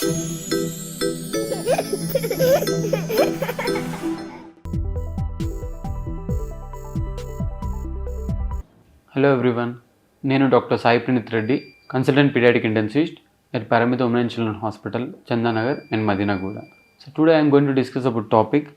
Hello everyone నేను doctor Sai Praneeth Reddy consultant paediatric intensivist at Paramita Women and Children Hospital, Chandanagar and Madinaguda. So today I am going to discuss about topic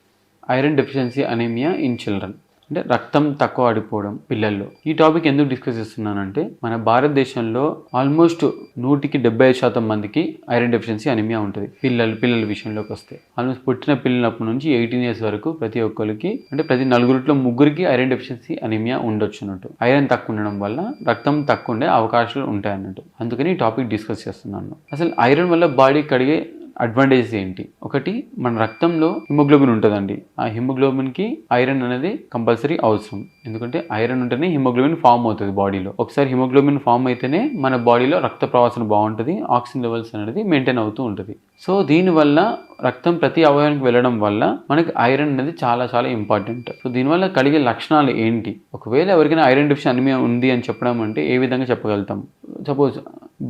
iron deficiency anemia in children. అంటే రక్తం తక్కువ ఆడిపోవడం పిల్లల్లో. ఈ topic ఎందుకు discuss చేస్తున్నానంటే మన భారతదేశంలో almost నూటికి డెబ్బై ఐదు శాతం మందికి ఐరన్ డెఫిషియన్సీ అనిమియా ఉంటుంది పిల్లలు పిల్లల విషయంలోకి వస్తే. ఆల్మోస్ట్ పుట్టిన పిల్లలప్పటి నుంచి ఎయిటీన్ ఇయర్స్ వరకు ప్రతి ఒక్కరికి అంటే ప్రతి నలుగురిలో ముగ్గురికి ఐరన్ డెఫిషియన్సీ అనిమియా ఉండొచ్చు అన్నట్టు ఐరన్ తక్కువ ఉండడం వల్ల రక్తం తక్కువ ఉండే అవకాశాలు ఉంటాయి అన్నట్టు అందుకని ఈ టాపిక్ డిస్కస్ చేస్తున్నాను. అసలు ఐరన్ వల్ల బాడీ కడిగే అడ్వాంటేజెస్ ఏంటి? ఒకటి మన రక్తంలో హిమోగ్లోబిన్ ఉంటుందండి. ఆ హిమోగ్లోబిన్కి ఐరన్ అనేది కంపల్సరీ అవసరం. ఎందుకంటే ఐరన్ ఉంటేనే హిమోగ్లోబిన్ ఫామ్ అవుతుంది బాడీలో ఒకసారి హిమోగ్లోబిన్ ఫామ్ అయితేనే మన బాడీలో రక్త ప్రవాసన బాగుంటుంది ఆక్సిజన్ లెవెల్స్ అనేది మెయింటైన్ అవుతూ ఉంటుంది. సో దీనివల్ల రక్తం ప్రతి అవయవానికి వెళ్ళడం వల్ల మనకి ఐరన్ అనేది చాలా చాలా ఇంపార్టెంట్ సో దీనివల్ల కలిగే లక్షణాలు ఏంటి? ఒకవేళ ఎవరికైనా ఐరన్ డిఫిషన్ అనిమియా ఉంది అని చెప్పడం అంటే ఏ విధంగా చెప్పగలుగుతాం? సపోజ్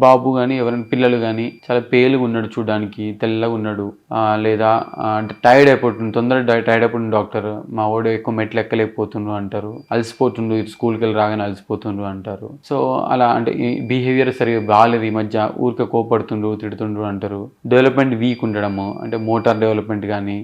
బాబు కానీ ఎవరైనా పిల్లలు కానీ చాలా పేలుగా ఉన్నాడు చూడడానికి తెల్లగా ఉన్నాడు. లేదా అంటే టైర్డ్ అయిపోతుంది తొందరగా టైర్డ్ అయిపోతుంది డాక్టర్ మా వాడు ఎక్కువ మెట్లు ఎక్కలేకపోతుండ్రు అంటారు. అలసిపోతుండ్రు స్కూల్కి వెళ్ళి రాగానే అలసిపోతుండ్రు అంటారు. సో అలా అంటే ఈ బిహేవియర్ సరిగా బాగాలేదు ఈ మధ్య ఊరికే కోపడుతుండ్రు తిడుతుండ్రు అంటారు. డెవలప్మెంట్ వీక్ ఉండడము అంటే మోటార్ డెవలప్మెంట్ కానీ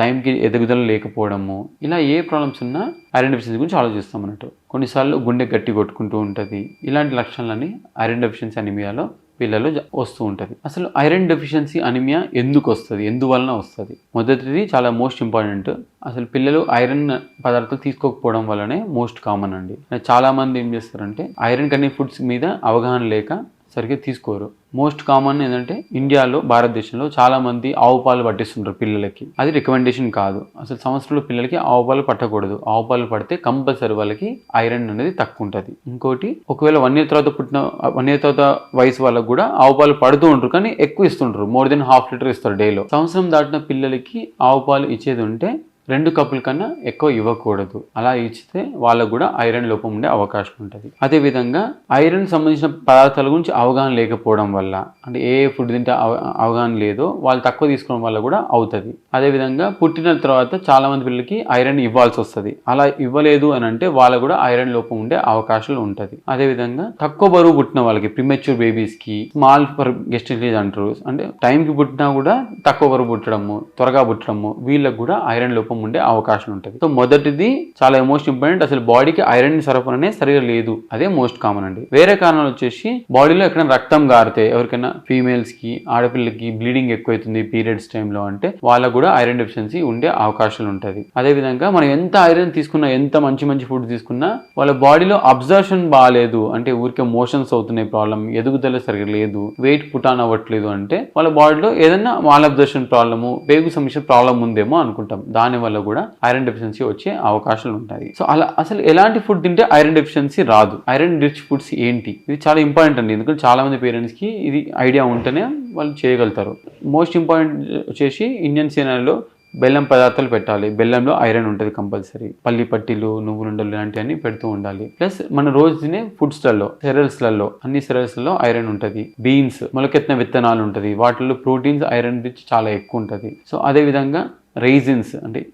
టైంకి ఎదుగుదల లేకపోవడము ఇలా ఏ ప్రాబ్లమ్స్ ఉన్నా ఐరన్ డెఫిషియన్సీ గురించి ఆలోచిస్తాం అన్నట్టు. కొన్నిసార్లు గుండె గట్టి కొట్టుకుంటూ ఉంటుంది. ఇలాంటి లక్షణాలన్నీ ఐరన్ డెఫిషియన్సీ అనిమియాలో పిల్లలు వస్తూ ఉంటుంది. అసలు ఐరన్ డెఫిషియన్సీ అనిమియా ఎందుకు వస్తుంది? ఎందువలన వస్తుంది? మొదటిది చాలా మోస్ట్ ఇంపార్టెంట్. అసలు పిల్లలు ఐరన్ పదార్థాలు తీసుకోకపోవడం వల్లనే మోస్ట్ కామన్ అండి. చాలా మంది ఏం చేస్తారంటే ఐరన్ కనే ఫుడ్స్ మీద అవగాహన లేక సరిగ్గా తీసుకోరు. మోస్ట్ కామన్ ఏంటంటే ఇండియాలో భారతదేశంలో చాలా మంది ఆవు పాలు పట్టిస్తుంటారు పిల్లలకి. అది రికమెండేషన్ కాదు. అసలు సంవత్సరంలో పిల్లలకి ఆవు పాలు పట్టకూడదు. ఆవు పాలు పడితే కంపల్సరీ వాళ్ళకి ఐరన్ అనేది తక్కువ ఉంటుంది. ఇంకోటి ఒకవేళ వన్ ఇయర్ తర్వాత పుట్టిన వన్ ఇయర్ తర్వాత వయసు వాళ్ళకి కూడా ఆవు పాలు పడుతూ ఉంటారు కానీ ఎక్కువ ఇస్తుంటారు. మోర్ దెన్ హాఫ్ లీటర్ ఇస్తారు డేలో. సంవత్సరం దాటిన పిల్లలకి ఆవు పాలు ఇచ్చేది ఉంటే రెండు కప్పుల కన్నా ఎక్కువ ఇవ్వకూడదు. అలా ఇచ్చితే వాళ్ళకు కూడా ఐరన్ లోపం ఉండే అవకాశం ఉంటుంది. అదేవిధంగా ఐరన్ సంబంధించిన పదార్థాల గురించి అవగాహన లేకపోవడం వల్ల అంటే ఏ ఫుడ్ తింటే అవ- అవగాహన లేదో వాళ్ళు తక్కువ తీసుకోవడం వల్ల కూడా అవుతుంది. అదేవిధంగా పుట్టిన తర్వాత చాలా మంది పిల్లలకి ఐరన్ ఇవ్వాల్సి వస్తుంది. అలా ఇవ్వలేదు అని అంటే వాళ్ళకు కూడా ఐరన్ లోపం ఉండే అవకాశాలు ఉంటుంది. అదేవిధంగా తక్కువ బరువు పుట్టిన వాళ్ళకి ప్రిమెచ్యూర్ బేబీస్కి స్మాల్ ఫర్ గెస్టిలేజ్ అంటారు అంటే టైంకి పుట్టినా కూడా తక్కువ బరువు పుట్టడము త్వరగా పుట్టడము వీళ్ళకి కూడా ఐరన్ లోపం ఉండే అవకాశం ఉంటుంది సో మొదటిది చాలా మోస్ట్ ఇంపార్టెంట్ అసలు బాడీకి ఐరన్ సరఫరానే సరిగా లేదు. అదే మోస్ట్ కామన్ అండి. వేరే కారణాలు వచ్చేసి బాడీలో ఎక్కడైనా రక్తం గారితే ఎవరికైనా ఫీమేల్స్కి ఆడపిల్లకి బ్లీడింగ్ ఎక్కువైతుంది పీరియడ్స్ టైంలో అంటే వాళ్ళకు కూడా ఐరన్ డెఫిషియన్సీ ఉండే అవకాశాలు ఉంటుంది అదే విధంగా మనం ఎంత ఐరన్ తీసుకున్నా ఎంత మంచి మంచి ఫుడ్ తీసుకున్నా వాళ్ళ బాడీలో అబ్జర్షన్ బాగాలేదు అంటే ఊరికే మోషన్స్ అవుతున్నాయి ప్రాబ్లం ఎదుగుదల సరిగా లేదు వెయిట్ పుటాన్ అవ్వట్లేదు అంటే వాళ్ళ బాడీలో ఏదైనా మాల్ అబ్జర్షన్ ప్రాబ్లము పేగు సమస్య ప్రాబ్లం ఉందేమో అనుకుంటాం. దాని వల్ల కూడా ఐరన్ డెఫిషియన్సీ వచ్చే అవకాశాలు ఉంటాయి. సో అలా అసలు ఎలాంటి ఫుడ్ తింటే ఐరన్ డెఫిషియన్సీ రాదు. ఐరన్ రిచ్ ఫుడ్స్ ఏంటి? ఇది చాలా ఇంపార్టెంట్ అండి. ఎందుకంటే చాలా మంది పేరెంట్స్కి ఇది ఐడియా ఉంటేనే వాళ్ళు చేయగలుగుతారు. మోస్ట్ ఇంపార్టెంట్ వచ్చేసి ఇండియన్ సేనలో బెల్లం పదార్థాలు పెట్టాలి. బెల్లంలో ఐరన్ ఉంటుంది కంపల్సరీ. పల్లి పట్టీలు నువ్వులుండలు ఇలాంటివన్నీ పెడుతూ ఉండాలి. ప్లస్ మన రోజు తినే ఫుడ్స్లలో సెరల్స్లలో అన్ని సెరల్స్లలో ఐరన్ ఉంటుంది. బీన్స్ మొలకెత్తిన విత్తనాలు ఉంటుంది. వాటిల్లో ప్రోటీన్స్ ఐరన్ రిచ్ చాలా ఎక్కువ ఉంటుంది. సో అదే విధంగా రైజిన్స్ అంటే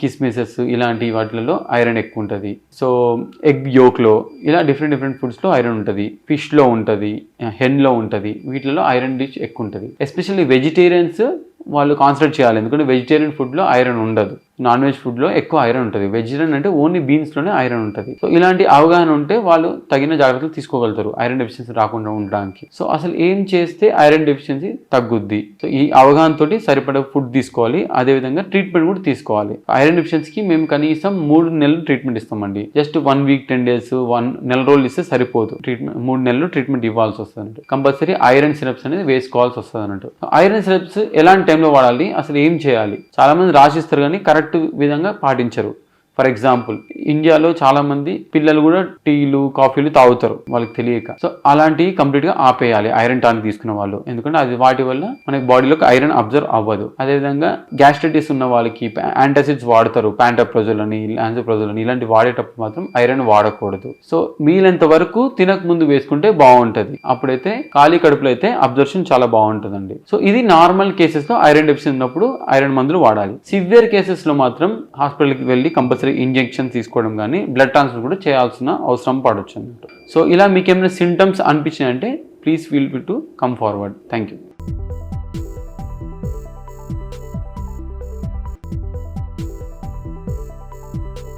కిస్మిసెస్ ఇలాంటి వాటిలలో ఐరన్ ఎక్కువ ఉంటుంది. సో ఎగ్ యోక్లో ఇలా డిఫరెంట్ డిఫరెంట్ ఫుడ్స్లో ఐరన్ ఉంటుంది. ఫిష్లో ఉంటుంది హెన్లో ఉంటుంది. వీటిలో ఐరన్ రిచ్ ఎక్కువ ఉంటుంది. ఎస్పెషల్లీ వెజిటేరియన్స్ వాళ్ళు కాన్సన్ట్రేట్ చేయాలి. ఎందుకంటే వెజిటేరియన్ ఫుడ్లో ఐరన్ ఉండదు. నాన్ వెజ్ ఫుడ్లో ఎక్కువ ఐరన్ ఉంటుంది. వెజిటేరియన్ అంటే ఓన్లీ బీన్స్లోనే ఐరన్ ఉంటుంది. సో ఇలాంటి అవగాహన ఉంటే వాళ్ళు తగిన జాగ్రత్తలు తీసుకోగలుగుతారు. ఐరన్ డెఫిషియన్సీ రాకుండా ఉండడానికి. సో అసలు ఏం చేస్తే ఐరన్ డెఫిషియన్సీ తగ్గుద్ది? సో ఈ అవగాహనతోటి సరిపడ సరిపడే ఫుడ్ తీసుకోవాలి. అదేవిధంగా ట్రీట్మెంట్ కూడా తీసుకోవాలి. ఐరన్ డెఫిషియన్సీకి మేము కనీసం మూడు నెలలు ట్రీట్మెంట్ ఇస్తామండి. Just one week ten days one నెల రోజులు ఇస్తే సరిపోదు. ట్రీట్మెంట్ మూడు నెలలు ట్రీట్మెంట్ ఇవ్వాల్సి వస్తుంది కంపల్సరీ ఐరన్ సిరప్స్ అనేది వేసుకోవాల్సి వస్తుంది అన్నట్టు ఐరన్ సిరప్స్ ఎలాంటి టైంలో వాడాలి? అసలు ఏం చేయాలి? చాలా మంది రాసిస్తారు కానీ కరెక్ట్ విధంగా పాటించరు. ఫర్ ఎగ్జాంపుల్ ఇండియాలో చాలా మంది పిల్లలు కూడా టీలు కాఫీలు తాగుతారు వాళ్ళకి తెలియక. సో అలాంటివి కంప్లీట్గా ఆపేయాలి ఐరన్ టానిక్ తీసుకున్న వాళ్ళు. ఎందుకంటే అది వాటి వల్ల మనకి బాడీలోకి ఐరన్ అబ్జర్వ్ అవ్వదు. అదేవిధంగా గ్యాస్ట్రైటిస్ ఉన్న వాళ్ళకి యాంటాసిడ్స్ వాడతారు ప్యాంటప్రోజల్ అని ల్యాన్జోప్రోజల్ అని ఇలాంటి వాడేటప్పుడు మాత్రం ఐరన్ వాడకూడదు. సో వీలైనంత వరకు తినక ముందు వేసుకుంటే బాగుంటుంది. అప్పుడైతే ఖాళీ కడుపులో అయితే అబ్జర్షన్ చాలా బాగుంటుందండి. సో ఇది నార్మల్ కేసెస్లో ఐరన్ డెఫిషియన్ ఉన్నప్పుడు ఐరన్ మందులు వాడాలి. సివియర్ కేసెస్లో మాత్రం హాస్పిటల్కి వెళ్ళి కంపల్సరీ ఇంజెక్షన్ తీసుకోవడం కానీ బ్లడ్ ట్రాన్స్ఫర్ కూడా చేయాల్సిన అవసరం పడవచ్చు అన్నట్టు. సో ఇలా మీకు ఏమైనా symptoms అనిపించినాయంటే please feel to come forward thank you